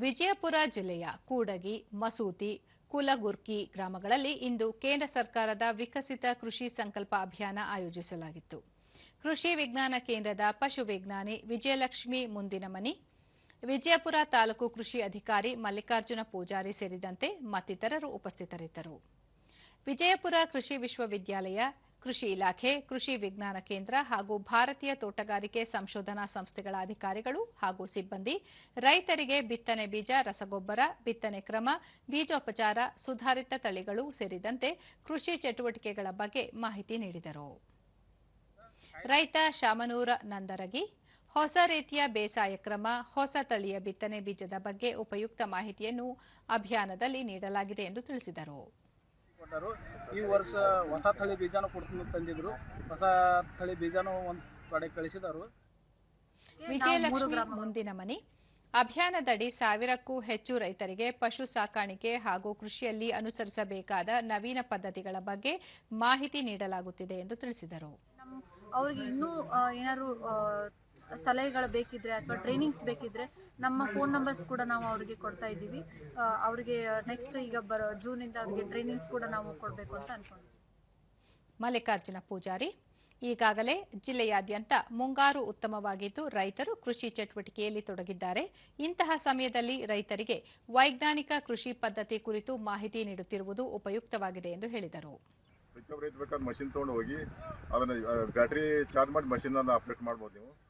ವಿಜಯಪುರ ಜಿಲ್ಲೆಯ ಕೂಡಗಿ, ಮಸೂತಿ, ಕುಲಗುರ್ಕಿ ಗ್ರಾಮಗಳಲ್ಲಿ ಇಂದು ಕೇಂದ್ರ ಸರ್ಕಾರದ ವಿಕಸಿತ ಕೃಷಿ ಸಂಕಲ್ಪ ಅಭಿಯಾನ ಆಯೋಜಿಸಲಾಗಿತ್ತು. ಕೃಷಿ ವಿಜ್ಞಾನ ಕೇಂದ್ರದ ಪಶು ವಿಜ್ಞಾನಿ ವಿಜಯಲಕ್ಷ್ಮಿ ಮುಂದಿನಮನಿ, ವಿಜಯಪುರ ತಾಲೂಕು ಕೃಷಿ ಅಧಿಕಾರಿ ಮಲ್ಲಿಕಾರ್ಜುನ ಪೂಜಾರಿ ಸೇರಿದಂತೆ ಮತ್ತಿತರರು ಉಪಸ್ಥಿತರಿದ್ದರು. ವಿಜಯಪುರ ಕೃಷಿ ವಿಶ್ವವಿದ್ಯಾಲಯ ಕೃಷಿ ಇಲಾಖೆ, ಕೃಷಿ ವಿಜ್ಞಾನ ಕೇಂದ್ರ ಹಾಗೂ ಭಾರತೀಯ ತೋಟಗಾರಿಕೆ ಸಂಶೋಧನಾ ಸಂಸ್ಥೆಗಳ ಅಧಿಕಾರಿಗಳು ಹಾಗೂ ಸಿಬ್ಬಂದಿ, ರೈತರಿಗೆ ಬಿತ್ತನೆ ಬೀಜ, ರಸಗೊಬ್ಬರ, ಬಿತ್ತನೆ ಕ್ರಮ, ಬೀಜೋಪಚಾರ, ಸುಧಾರಿತ ತಳಿಗಳು ಸೇರಿದಂತೆ ಕೃಷಿ ಚಟುವಟಿಕೆಗಳ ಬಗ್ಗೆ ಮಾಹಿತಿ ನೀಡಿದರು. ರೈತ ಶಾಮನೂರ ನಂದರಗಿ, ಹೊಸ ರೀತಿಯ ಬೇಸಾಯ ಕ್ರಮ, ಹೊಸ ತಳಿಯ ಬಿತ್ತನೆ ಬೀಜದ ಬಗ್ಗೆ ಉಪಯುಕ್ತ ಮಾಹಿತಿಯನ್ನು ಅಭಿಯಾನದಲ್ಲಿ ನೀಡಲಾಗಿದೆ ಎಂದು ತಿಳಿಸಿದರು. ಕೊಟ್ಟರು. ಈ ವರ್ಷ ಹೊಸ ತಳಿ ಬೀಜನೂ ಕೊಡ್ತೀನಿ ತಂದಿದ್ರು ಹೊಸ ತಳಿ ಬೀಜನೂ ಒಂದು ಕಡೆ ಕಳಿಸಿದರು. ವಿಜಯಲಕ್ಷ್ಮಿ ಮುಂದಿನ ಮನಿ. ಅಭಿಯಾನದಡಿ ಸಾವಿರಕ್ಕೂ ಹೆಚ್ಚು ರೈತರಿಗೆ ಪಶು ಸಾಕಾಣಿಕೆ ಹಾಗೂ ಕೃಷಿಯಲ್ಲಿ ಅನುಸರಿಸಬೇಕಾದ ನವೀನ ಪದ್ಧತಿಗಳ ಬಗ್ಗೆ ಮಾಹಿತಿ ನೀಡಲಾಗುತ್ತಿದೆ ಎಂದು ತಿಳಿಸಿದರು. ಅವ್ರಿಗೆ ಇನ್ನೂ ಏನಾದ್ರು ಸಲಹೆಗಳು ಬೇಕಿದ್ರೆ ಅಥವಾ ಟ್ರೈನಿಂಗ್ಸ್ ಬೇಕಿದ್ರೆ ನಮ್ಮ ಫೋನ್ ನಂಬರ್ಸ್ ಕೂಡ ನಾವು ಅವರಿಗೆ ಕೊಡ್ತಾ ಇದ್ದೀವಿ. ಆ, ಅವ್ರಿಗೆ ನೆಕ್ಸ್ಟ್ ಈಗ ಬರೋ ಇಂದ ಅವ್ರಿಗೆ ಟ್ರೈನಿಂಗ್ಸ್ ಕೂಡ ನಾವು ಕೊಡಬೇಕು ಅಂತ ಅನ್ಕೊಂಡಿದ್ದೀವಿ. ಮಲ್ಲಿಕಾರ್ಜುನ ಪೂಜಾರಿ ಈಗಾಗಲೇ ಜಿಲ್ಲೆಯಾದ್ಯಂತ ಮುಂಗಾರು ಉತ್ತಮವಾಗಿದ್ದು ರೈತರು ಕೃಷಿ ಚಟುವಟಿಕೆಯಲ್ಲಿ ತೊಡಗಿದ್ದಾರೆ. ಇಂತಹ ಸಮಯದಲ್ಲಿ ರೈತರಿಗೆ ವೈಜ್ಞಾನಿಕ ಕೃಷಿ ಪದ್ಧತಿ ಕುರಿತು ಮಾಹಿತಿ ನೀಡುತ್ತಿರುವುದು ಉಪಯುಕ್ತವಾಗಿದೆ ಎಂದು ಹೇಳಿದರು. ಮಷಿನ್ ತೊಗೊಂಡು ಹೋಗಿ ಅದನ್ನ ಬ್ಯಾಟ್ರಿ ಚಾರ್ಜ್ ಮಾಡಿ ಮಷಿನ್ ಅನ್ನು ಆಪರೇಟ್ ಮಾಡ್ಬೋದು ನೀವು.